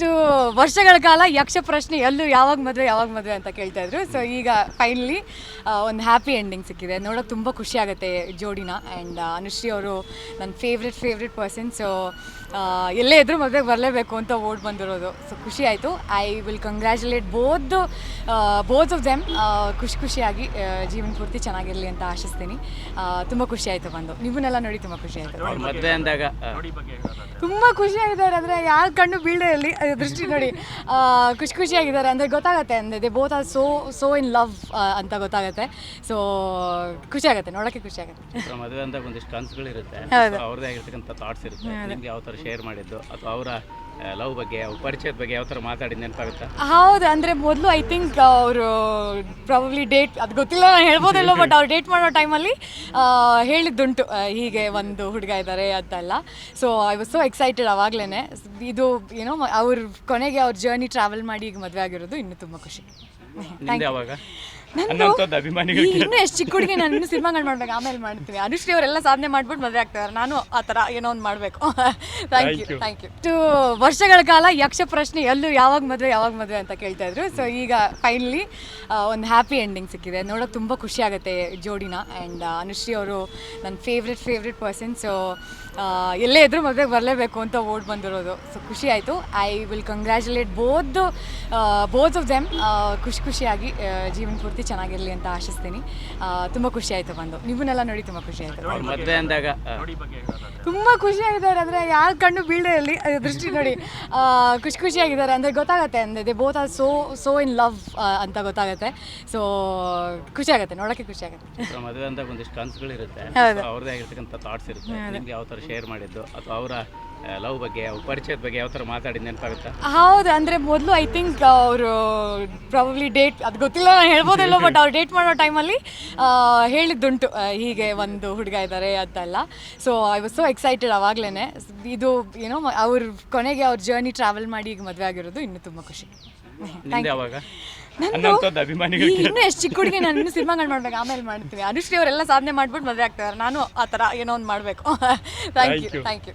ಇಷ್ಟು ವರ್ಷಗಳ ಕಾಲ ಯಕ್ಷ ಪ್ರಶ್ನೆ ಎಲ್ಲೂ ಯಾವಾಗ ಮದುವೆ ಯಾವಾಗ ಮದುವೆ ಅಂತ ಕೇಳ್ತಾ ಇದ್ರು. ಸೊ ಈಗ ಫೈನಲಿ ಒಂದು ಹ್ಯಾಪಿ ಎಂಡಿಂಗ್ ಸಿಕ್ಕಿದೆ. ನೋಡೋಕೆ ತುಂಬ ಖುಷಿ ಆಗುತ್ತೆ ಜೋಡಿನ. ಆ್ಯಂಡ್ ಅನುಶ್ರೀ ಅವರು ನನ್ನ ಫೇವ್ರೆಟ್ ಫೇವ್ರೆಟ್ ಪರ್ಸನ್ ಸೊ ಎಲ್ಲೇ ಇದ್ರೂ ಮದುವೆಗೆ ಬರಲೇಬೇಕು ಅಂತ ಓಡ್ ಬಂದಿರೋದು. ಸೊ ಖುಷಿ ಆಯಿತು. I will congratulate both both of them ಖುಷಿ ಖುಷಿಯಾಗಿ ಜೀವನ ಪೂರ್ತಿ ಚೆನ್ನಾಗಿರಲಿ ಅಂತ ಆಶಿಸ್ತೀನಿ. ತುಂಬ ಖುಷಿ ಆಯಿತು ಬಂದು. ನಿಮ್ಮನ್ನೆಲ್ಲ ನೋಡಿ ತುಂಬ ಖುಷಿ ಆಯಿತು. ತುಂಬ ಖುಷಿಯಾಗಿದ್ದಾರೆ ಅಂದರೆ ಯಾರು ಕಣ್ಣು ಬೀಳೇ ಇರಲಿ ದೃಷ್ಟಿ ನೋಡಿ ಖುಷಿ ಖುಷಿಯಾಗಿದ್ದಾರೆ ಅಂದರೆ ಗೊತ್ತಾಗುತ್ತೆ ಅಂದರೆ they both are so so in love ಅಂತ ಗೊತ್ತಾಗುತ್ತೆ. ಸೊ ಖುಷಿ ಆಗುತ್ತೆ ನೋಡೋಕ್ಕೆ ಖುಷಿ ಆಗುತ್ತೆ ಅವ್ರ ಮದುವೆ ಅಂತ ಒಂದಿಷ್ಟು ಕನಸುಗಳಿರುತ್ತೆ ಅವ್ರದೇ ಅವ್ರದ್ದೇ ಆಗಿರ್ತಕ್ಕಂಥ ಥಾಟ್ಸ್ ಇರುತ್ತೆ. ನಿಮ್ಗೆ ಯಾವ ಥರ ಶೇರ್ ಮಾಡಿದ್ದು? ಅಥವಾ ಅವರ ಲವ್ ಬಗ್ಗೆ ಪರಿಚಯದ ಬಗ್ಗೆ ಯಾವ ಥರ ಮಾತಾಡಿದ್ದು ನೆನಪಾಗುತ್ತಾ? ಹೌದು ಅಂದರೆ ಮೊದಲು ಐ ಥಿಂಕ್ ಅವರು ಪ್ರಾಬಬ್ಲಿ ಡೇಟ್ ಅದು ಗೊತ್ತಿಲ್ಲ ನಾನು ಹೇಳ್ಬೋದಿಲ್ಲ ಬಟ್ ಅವ್ರು ಡೇಟ್ ಮಾಡೋ ಟೈಮಲ್ಲಿ ಹೇಳಿದ್ದುಂಟು ಹೀಗೆ ಒಂದು ಹುಡುಗ ಇದ್ದಾರೆ ಅಂತೆಲ್ಲ. So I was so excited ಅವಾಗಲೇ ಇದು ಏನೋ ಅವ್ರ ಕೊನೆಗೆ ಅವ್ರ ಜರ್ನಿ ಟ್ರಾವೆಲ್ ಮಾಡಿ ಈಗ ಮದುವೆ ಆಗಿರೋದು ಇನ್ನೂ ತುಂಬ ಖುಷಿ. ಯಾವಾಗ? ನಂದು ಅನ್ನೋಂಥದ್ದು ಅಭಿಮಾನಿಗಳು ಈ- ಇನ್ನೂ ಎಷ್ಟು ಚಿಕ್ಕ ಹುಡುಗಿ ನಾನು ಇನ್ನೂ ಸಿನಿಮಾಗಳು ಮಾಡ್ಬೇಕು ಆಮೇಲೆ ಮಾಡ್ತೀವಿ. ಅನುಶ್ರೀ ಅವರೆಲ್ಲ ಸಾಧನೆ ಮಾಡ್ಬಿಟ್ಟು ಮದುವೆ ಆಗ್ತಾರೆ ನಾನು ಆ ಥರ ಏನೋ ಒಂದು ಮಾಡಬೇಕು. Thank you thank you two ವರ್ಷಗಳ ಕಾಲ ಯಕ್ಷ ಪ್ರಶ್ನೆ ಎಲ್ಲೂ ಯಾವಾಗ ಮದುವೆ ಯಾವಾಗ ಮದುವೆ ಅಂತ ಕೇಳ್ತಾ ಇದ್ರು. ಸೊ ಈಗ ಫೈನಲಿ ಒಂದು ಹ್ಯಾಪಿ ಎಂಡಿಂಗ್ ಸಿಕ್ಕಿದೆ. ನೋಡೋಕೆ ತುಂಬ ಖುಷಿ ಆಗುತ್ತೆ ಜೋಡಿನ. ಆ್ಯಂಡ್ ಅನುಶ್ರೀ ಅವರು ನನ್ನ ಫೇವ್ರೆಟ್ ಫೇವ್ರೆಟ್ ಪರ್ಸನ್ ಸೊ ಎಲ್ಲೇ ಇದ್ರೂ ಮದುವೆಗೆ ಬರಲೇಬೇಕು ಅಂತ ಓಡ್ ಬಂದಿರೋದು. ಸೊ ಖುಷಿ ಆಯಿತು. I will congratulate both both of them ಖುಷಿ ಖುಷಿಯಾಗಿ ಜೀವನ ಪೂರ್ತಿ ಚೆನ್ನಾಗಿರಲಿ ಅಂತ ಆಶಿಸ್ತೀನಿ. ತುಂಬ ಖುಷಿ ಆಯಿತು ಬಂದು. ನಿಮ್ಮನ್ನೆಲ್ಲ ನೋಡಿ ತುಂಬ ಖುಷಿ ಆಯಿತು. ಮದುವೆ ಅಂದಾಗ ತುಂಬ ಖುಷಿಯಾಗಿದ್ದಾರೆ ಅಂದರೆ ಯಾರ ಕಣ್ಣು ಬೀಳದೆ ಇರಲಿ ದೃಷ್ಟಿ ನೋಡಿ. ಖುಷಿ ಖುಷಿಯಾಗಿದ್ದಾರೆ ಅಂದರೆ ಗೊತ್ತಾಗುತ್ತೆ ಅಂದರೆ they both are so so in love ಅಂತ ಗೊತ್ತಾಗುತ್ತೆ. ಸೊ ಖುಷಿ ಆಗುತ್ತೆ ನೋಡೋಕ್ಕೆ ಖುಷಿ ಆಗುತ್ತೆ. ಮದುವೆ ಅಂದಾಗ ಒಂದಿಷ್ಟು ಕನಸುಗಳಿರುತ್ತೆ. ಅವ್ರದ್ದೇ ಆಗಿರ್ತಕ್ಕಂಥ ಥಾಟ್ಸ್ ಇರುತ್ತೆ. ಯಾವ ಥರ ಶೇರ್ ಮಾಡಿದ್ದು ಅಥವಾ ಅವರ ಲವ್ ಬಗ್ಗೆ ಅವ್ರ ಪರಿಚಯದ ಬಗ್ಗೆ ಯಾವ ಥರ ಮಾತಾಡಿದ ನೆನಪಾಗುತ್ತಾ? ಹೌದು ಅಂದರೆ ಮೊದಲು ಐ ಥಿಂಕ್ ಅವರು ಪ್ರಾಬಬ್ಲಿ ಡೇಟ್ ಅದು ಗೊತ್ತಿಲ್ಲ ನಾನು ಹೇಳ್ಬೋದಿಲ್ಲ ಬಟ್ ಅವ್ರು ಡೇಟ್ ಮಾಡೋ ಟೈಮಲ್ಲಿ ಹೇಳಿದ್ದುಂಟು ಹೀಗೆ ಒಂದು ಹುಡುಗ ಇದ್ದಾರೆ ಅದೆಲ್ಲ so I was so excited ಆವಾಗಲೇ ಇದು ಏನೋ ಅವ್ರ ಕೊನೆಗೆ ಅವ್ರ ಜರ್ನಿ ಟ್ರಾವೆಲ್ ಮಾಡಿ ಈಗ ಮದುವೆ ಆಗಿರೋದು ಇನ್ನೂ ತುಂಬ ಖುಷಿ. ಇನ್ನೂ ಎಷ್ಟು ಚಿಕ್ಕ ಹುಡುಗಿ ನಾನು ಇನ್ನೂ ಸಿನಿಮಾಗಳು ಮಾಡ್ಬೇಕು ಆಮೇಲೆ ಮಾಡ್ತೀವಿ ಅನುಶ್ರೀ ಅವರೆಲ್ಲ ಸಾಧನೆ ಮಾಡ್ಬಿಟ್ಟು ಮದುವೆ ಆಗ್ತಾರೆ ನಾನು ಆ ಥರ ಏನೋ ಒಂದು ಮಾಡಬೇಕು. Thank you thank you